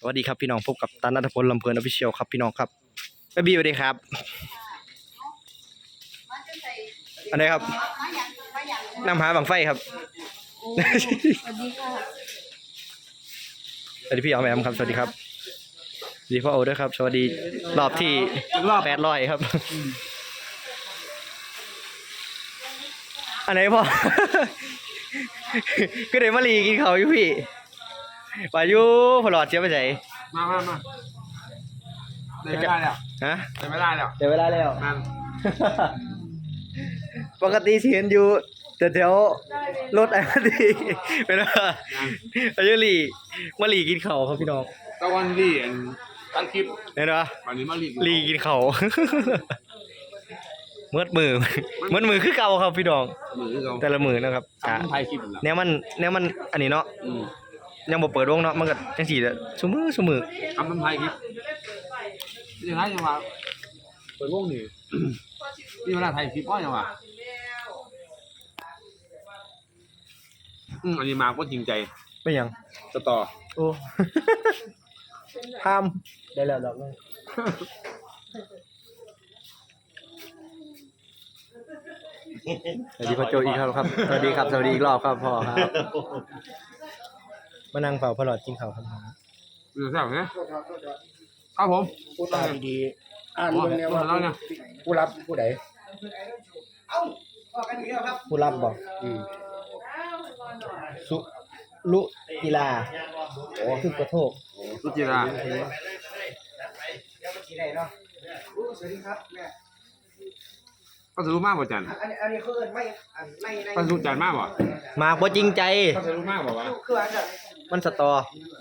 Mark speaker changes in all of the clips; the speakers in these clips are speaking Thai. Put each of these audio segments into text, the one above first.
Speaker 1: สวัสดีครับพี่น้องพบกับตันนัทพลลำเพลินอภิเชียวครับพี่น้องครับแม่บีสวัสดีครับ อันไหนครับนำหาบังไฟครับ
Speaker 2: สวัสดีค่ะ
Speaker 1: สวัสดีพี่ออมแอมครับสวัสดีครับสวัสดีพ่อโอด้วยครับสวัสดีรอบที่รอบแปดร้อยครับ อันไหนพ่อก็เดี๋ยวมารีกินเขาวอยู่พี่ ว่าอยู่พอหลอดเสียไปไหน
Speaker 3: มามามาเดินไม่ได้แล้ว
Speaker 1: ฮะ
Speaker 3: เดินไม่ได้แล้ว
Speaker 1: เดี๋ยวเวลาแล้ว
Speaker 3: นั่น
Speaker 1: ปกติสิเห็นอยู่แต่แถวรถไอ้พอดีเป็นว่าอายุรีมารีกินเขาวครับพี่น้อง
Speaker 3: ตะวันรีอันตั้งคลิป
Speaker 1: เห็นปะ
Speaker 3: วันนี้มารี
Speaker 1: รีกินเขาวเมื่อมือเมื่อมือคือเก่าครับพี่น้อง
Speaker 3: มือเรา
Speaker 1: แต่ละมือนะครับ
Speaker 3: ตา
Speaker 1: อะ
Speaker 3: มไทยคลิปแล้ว
Speaker 1: แนวมันแนวมันอันนี้เนาะ
Speaker 3: อืม
Speaker 1: ยังบ่เปิดวงเนาะมันก็จังสี่แหละซุมือซุมือ
Speaker 3: ทำน้ำไทยคลิปยังไงยังว่าเปิดวงนี่ นี่เวลาไทยคลิปว่ายังว่าอืมอันนี้มาก็จริงใจ
Speaker 1: เป็นหยัง
Speaker 3: สตอ
Speaker 1: โอ้ทำได้แล้วดอกนึงสวัสดีพ่อโจอีกครับครับ สวัสดีครับ สวัสดีอีกรอบครับพ่อครับ มานั่งเฝ้าพ่อหลอดกินข้าวครับ
Speaker 3: เรื่องแซ่บเนี่ยครับผม
Speaker 4: พูดตาดีๆอ่านเบิ่งเนี่ยว่า
Speaker 3: แล้วเนี่ย
Speaker 4: ผู้รับผู้ใด
Speaker 1: ผู้รับบอก
Speaker 4: อืม
Speaker 1: สุลุกีฬาโอ้คือกระโทก
Speaker 3: สุจิรา
Speaker 4: สวัสดีครับแม่
Speaker 3: ก็จะรู้มากกว่าจัน
Speaker 4: อันนี้อันนี้คือไม่อันไม่ใน
Speaker 3: ก็รู้จันมากกว่า
Speaker 1: มาบ่จริงใจ
Speaker 3: ก็จะรู้มากกว่าวะ
Speaker 4: คืออันนั้น
Speaker 1: มันสตอ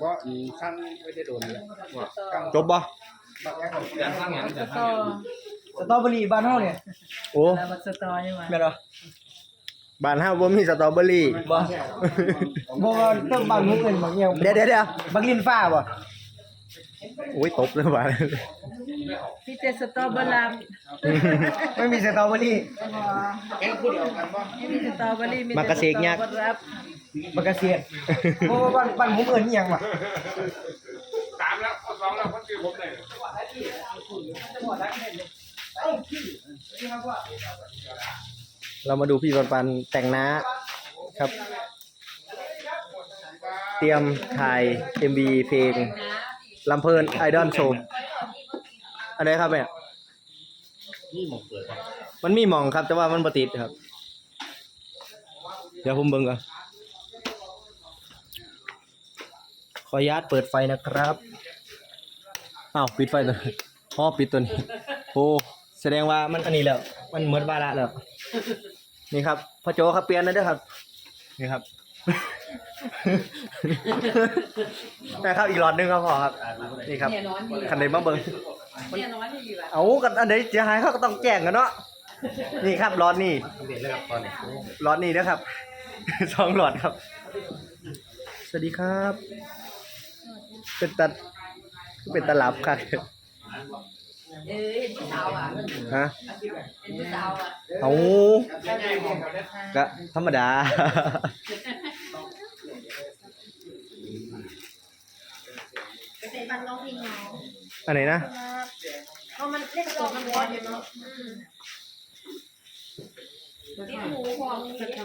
Speaker 4: บ่อืมขั้นไม่ได้โดนเลยว่าขั้น
Speaker 1: จบบ่
Speaker 4: บางอย่างของ
Speaker 3: จันสร้างงานจันสร้าง
Speaker 2: ต่องา
Speaker 3: น
Speaker 4: สตรอเบอรี่บ้านเฮาเนี่ย
Speaker 1: โอ้
Speaker 2: แล้วบักสตอยังไง
Speaker 1: แม่นบ่บ้านเฮาบ่มีสตรอเบอรี่
Speaker 4: บ่บ่ว่าเติมบางมุกเงินบางอย่าง
Speaker 1: เดี๋ยวเดี๋ยวเดี๋ยว
Speaker 4: บางลินฟ้าบ่
Speaker 1: โอ้ยตบเลยว่ะ
Speaker 2: พี่เจสตอเบอร์ลัม
Speaker 4: ไม่มีสตรอเบอรี่
Speaker 2: ไม่มีสตอเบอรี่มี
Speaker 1: มากระเสกยักษ์
Speaker 2: สตอเบอร์รับ
Speaker 4: บางกระเสียดบ่ว่าบ้านบ้านมุกเอิ้นอีหยังวะ
Speaker 3: สามแล้วข้อสองแล้วข้อสี่ผมเลย
Speaker 1: เรามาดูพี่ปันปันแต่งหน้าครับ เตรียมถ่าย MV เพลง ลำเพลินไอดอลโชว์อันไหนครับแม่มันมีหมองครับ แต่ว่ามันปติดครับ เดี๋ยวผมเบิ่งก่อนขออนุญาตเปิดไฟนะครับอ้าวปิดไฟตัวนี้อ๋อปิดตัวนี้โอ้แสดงว่ามันอันนี้แล้ว มันหมดวาระแล้วนี่ครับพ่อโจครับเปลี่ยนนะเด้อครับ นี่ครับ นะครับอีกหลอดหนึงครับพ่อครับ นี่ครับ
Speaker 2: เนี่ยนอนดี
Speaker 1: คันใดมาเบิ่ง
Speaker 2: เนี่ยนอนดีว่ะ
Speaker 1: เอากันอันไหนเสียหายเขาก็ต้องแจ้งกันเนาะ นี่ครับหลอดนี่หลอดนี่นะครับ สองหลอดครับ สวัสดีครับ เป็นตัด เป็นตลับครับ
Speaker 2: เออเห็นผู้สาวอะ
Speaker 1: ฮะ
Speaker 2: เห็นผู้สาวอะ
Speaker 1: เอา ก็ธรรมดา
Speaker 5: ปเตะบอลร้องเพลงเหงา
Speaker 1: อันไหนนะ
Speaker 5: เพราะมันเล่นตัวมันร้อนอยู่เนาะอืมติดหูของ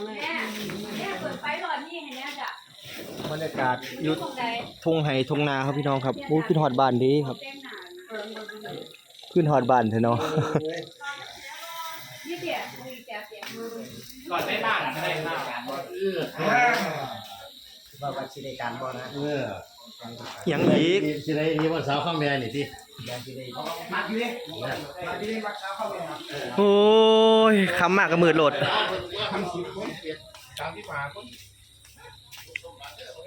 Speaker 5: แม่แม่เปิดไฟหลอดนี่เห็นไหมจ๊ะ
Speaker 1: บรรยากาศอยุ
Speaker 5: ตรงใด
Speaker 1: ทุ่งไห่ทุ่งนาครับพี่น้องครับโอ้ยขึ้นหอดบ้านดีครับ
Speaker 5: เต้นหนาน
Speaker 1: ขึ้นหอดบ้านเถอะเนาะ
Speaker 5: นี่เสียมือแกเสียมือ
Speaker 3: ก่อนได้บ้านไม่ได้บ้าน
Speaker 4: ว่าบัตรสิได้การบ่นะ
Speaker 6: เออ
Speaker 1: ห ยังอีก
Speaker 6: สิได้ยี่วันเสาร์ข้ามแม่นี่ที่
Speaker 4: มาที่นี่มาที่นี่มาเช้าเข้าไปครับ
Speaker 1: โอ้ยคำมากกับมืดโหลด
Speaker 3: ตามที่ผ่านก็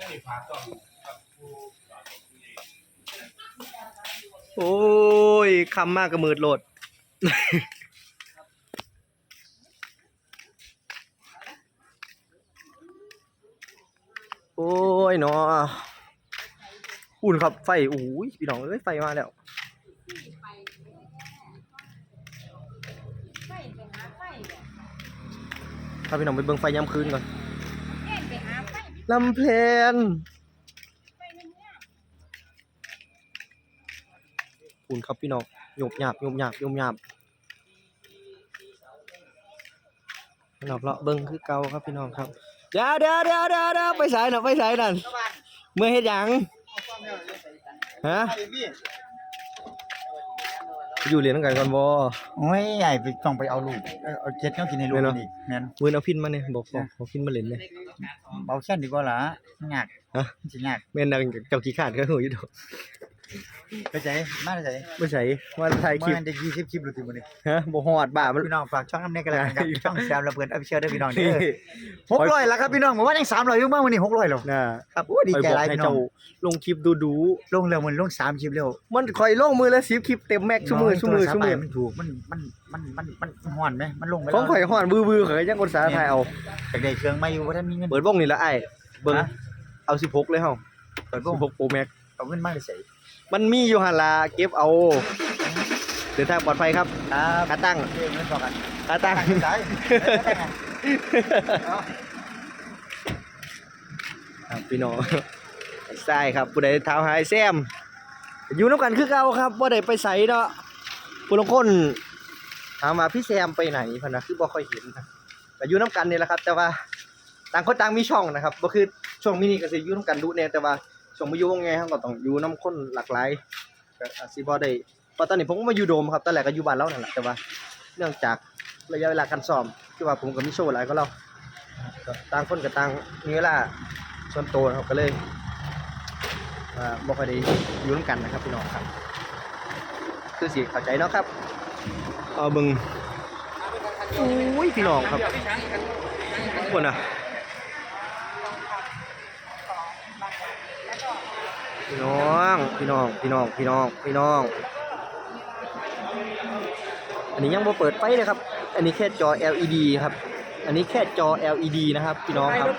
Speaker 3: ไม่ผ่านต่อ
Speaker 1: โอ้ยคำมากกับมืดโหลดโอ้ยเนาะ อุ่นครับไฟอุ้ยพี่น้องเอ้ยไฟมาแล้วถ้าพี่น้องไปเบิ่งไฟย้ำคืนก่อนลำเพลน
Speaker 5: ไฟนึงเนี่ย
Speaker 1: คุณครับพี่น้องหยบหยาบหยบหยาบหยบหยาบพี่น้องเลาะเบิ่งคือเก่าครับพี่น้องครับเดี๋ยวเดี๋ยวเดี๋ยวเดี๋ยวเดาไปสายน่ะไปสายนั่นเมื่อเฮ็ดหยัง ฮะอยู่เรียนกันก่อนบ่
Speaker 4: โอ้ยใหญ่ไปต้องไปเอาลูกเอาเอาเจ็ดเขากินให้ลูก
Speaker 1: แม่นเนอะ
Speaker 4: กินอีกแม่น
Speaker 1: มื้อเอาพินมาเนี่ยบอกบอกเอาพินมาเล่นเลย
Speaker 4: เบาแค่นดีกว่าล่ะยาก
Speaker 1: ฮะ
Speaker 4: มันสิยาก
Speaker 1: แม่นดังเจ้าขี้ขาดก็หูอยู่ดอก
Speaker 4: ไปใจมาไปใจ
Speaker 1: บ่ใช่ว่าถ่ายคลิป
Speaker 4: มันได้20คลิปหรือถึงมื้อนี้
Speaker 1: ฮะบ่ฮอดบ้ามัน
Speaker 4: พี่น้องฝากช่องน้ำเนกกันแล้วกันครับช่องแซมระเบิดออฟฟิเชียลด้วยพี่น้องเด้อ600แล้วครับพี่น้องผมว่ายัง300อยู่เมื่อวันนี้600แล้ว
Speaker 1: น่ะ
Speaker 4: ครับโอ้ดี
Speaker 1: ไป
Speaker 4: ใจ
Speaker 1: บอก
Speaker 4: หลาย
Speaker 1: ให้
Speaker 4: พี่น้อ
Speaker 1: เจ้างลงคลิปดูดู
Speaker 4: ลงเร็วมันลง3คลิปเร็ว
Speaker 1: ๆมันคอยลงมือละ10คลิปเต็มแม็กชั่วโมงชั่วโมงชั่วโมง
Speaker 4: มันถูกมันมันมันมันมันมันฮ้อนไหมมันลงไป
Speaker 1: ของข่อยฮ้อนวือๆข่อยยังกดสาถ่ายเอา
Speaker 4: จากได้เครื่องมาอยู่บ่ทันมีเงิน
Speaker 1: เปิดวงนี่ละไอ้ายเบิ่ง
Speaker 4: ฮะ
Speaker 1: เอา16เลยเฮา
Speaker 4: เปิดวง
Speaker 1: 16 Pro Max
Speaker 4: เอาเงินมาได้ใส่
Speaker 1: มันมีอยู่หั่นล่ะเก็บเอาเดินทางปลอดภัยครับ
Speaker 4: ครับ
Speaker 1: ขาตั้ง
Speaker 4: เงินต่อกัน
Speaker 1: ขาตั้ง
Speaker 4: ใส่
Speaker 1: ครับพี่น้องใช่ครับผู้ใดเท้าหายแซมอยู่น้ำกันคือเก่าครับบ่ได้ไปใส่เนาะผู้ลางคนถามว่าพี่แซมไปไหนพะนะคือบ่ค่อยเห็นนะแต่อยู่น้ำกันนี่แหละครับ แต่ว่าต่างคนต่างมีช่องนะครับบ่คือช่วงมินิก็สิอยู่น้ำกันดูแน่แต่ว่า ช่วงมาอยู่วงไงครับก็ต้องอยู่น้ำคนหลากหลายก็อาจสิบ่ได้เพราะตอนนี้ผมก็มาอยู่โดมครับตอนแรกก็อยู่บ้านเรานั่นแหละแต่ว่า เนื่องจากระยะเวลาการซ้อมคือว่าผมก็มีโชว์หลายก็เราก็ต่างคนก็ต่างมีเวลาส่วนตัวนะครับก็เลยอ่าบ่ค่อยได้อยู่ร่วมกันนะครับพี่น้องครับ คือสิเข้าใจเนาะครับเอาเบิ่งอุ้ยพี่น้องครับคนน่ะ พี่น้องพี่น้องพี่น้องพี่น้องพี่น้อง อันนี้ยังบ่เปิดไฟเลยครับ อันนี้แค่จอ LED ครับ อันนี้แค่จอ LED นะครับ พี่น้องครับ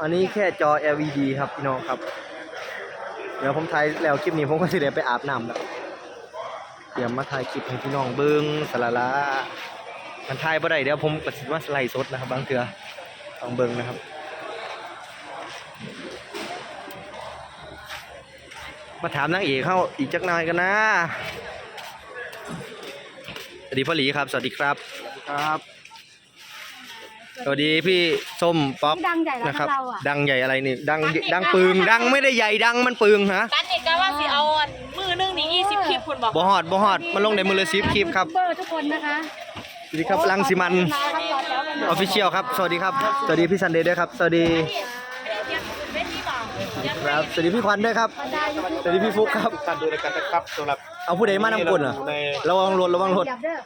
Speaker 1: อันนี้แค่จอ LED ครับพี่น้องครับ เดี๋ยวผมถ่ายแล้วคลิปนี้ผมก็สิได้ไปอาบน้ำแล้ว เตรียมมาถ่ายคลิปให้พี่น้องเบิ้งสละละมันถ่ายบ่ได้เดี๋ยวผมก็สิมาสไลด์สดนะครับ บางเถื่อต้องเบิ้งนะครับมาถามนางเอกเข้าอีกจักหน่อยกันนะสวัสดีพ่อหลีครับ สวัสดีครับ
Speaker 4: ครับ
Speaker 1: สวัสดีพี่ส้มป๊อก
Speaker 5: ดังใหญ่แล้ว
Speaker 1: นะครับ
Speaker 5: เราอะ
Speaker 1: ดังใหญ่อะไรนี่ดังดังปึงดังไม่ได้ใหญ่ดังมันปึงฮะ
Speaker 7: ตันเอกว่าสิเอาอันมือหนึงนี่ยี่สิบคลิปคุณบอก
Speaker 1: บ่ฮอดบ่ฮอดมันลงในมือละสิบคลิปครับ
Speaker 5: เบอร์ทุกคนนะคะ
Speaker 1: สวัสดีครับลังสิมันออฟฟิเชียลครับสวัสดีครับสวัสดีพี่ซันเดย์ด้วยครับสวัสดีครับสวัสดีพี่ควันด้วยครับสวัสดีพี่ฟุกครับ
Speaker 3: การดูรายการนะครับสำหรับ
Speaker 1: เอาผู้ใดมานำกลเหรอระวังรถระวังรถ
Speaker 5: ยับเด้อ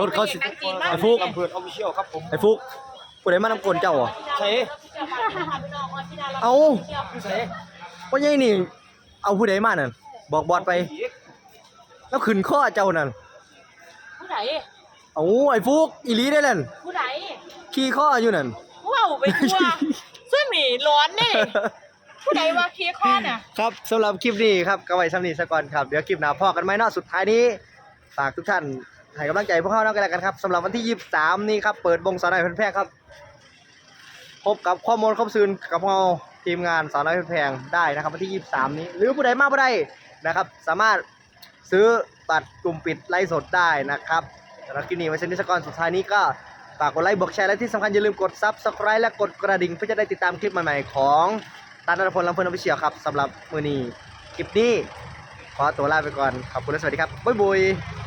Speaker 1: รถเขาสิ ไอ้ฟุก
Speaker 3: ลำเพลินออฟฟิเชียลครับผม
Speaker 1: ไอ้ฟุก ผู้ใดมานำกลเจ้าเหรอ
Speaker 3: ใช่
Speaker 1: เอาว่าไงนี่ เอาผู้ใดมานั่นบอกบอดไป แล้วขึ้นข้อเจ้านั่น
Speaker 7: ผู้ใด
Speaker 1: เอาไอ้ฟุกอีหลีได้นั่น
Speaker 7: ผู้ใด
Speaker 1: ขี่ข้ออยู่นั่น
Speaker 7: ว้าวไปทั่วซึ่งหนีร้อนนี่ผู้ใดว่าเคคอนอะ
Speaker 1: ครับสำหรับคลิปนี้ครับก็ไว้สำนีสก่อนครับ เดี๋ยวคลิปหน้าพอกันไหมเนาะสุดท้ายนี้ฝากทุกท่านให้กำลังใจพวกเขาเนาะกันแล้วกันครับสำหรับวันที่ 23 นี้ครับ เปิดวงสาวน้อยเพชรแพงครับพ บกับข้อมูลครบซืนกับเราทีมงานสาวน้อยเพชรแพงได้นะครับวันที่ 23 นี้ หรือผู้ใดมาผู้ใดนะครับ สามารถซื้อบัตรกลุ่มปิดไลฟ์สดได้นะครับสำหรับคลิปนี้ไว้สำนีสก่อนสุดท้ายนี้ก็ฝากกดไลค์บอกแชร์และที่สำคัญอย่าลืมกด Subscribe และกดกระดิ่งเพื่อจะได้ติดตามคลิปใหม่ๆของตานนทพลลำเพลินอภิเชียครับสำหรับมือนี้คลิปนี้ขอตัวลาไปก่อนขอบคุณและสวัสดีครับบ๊ายบาย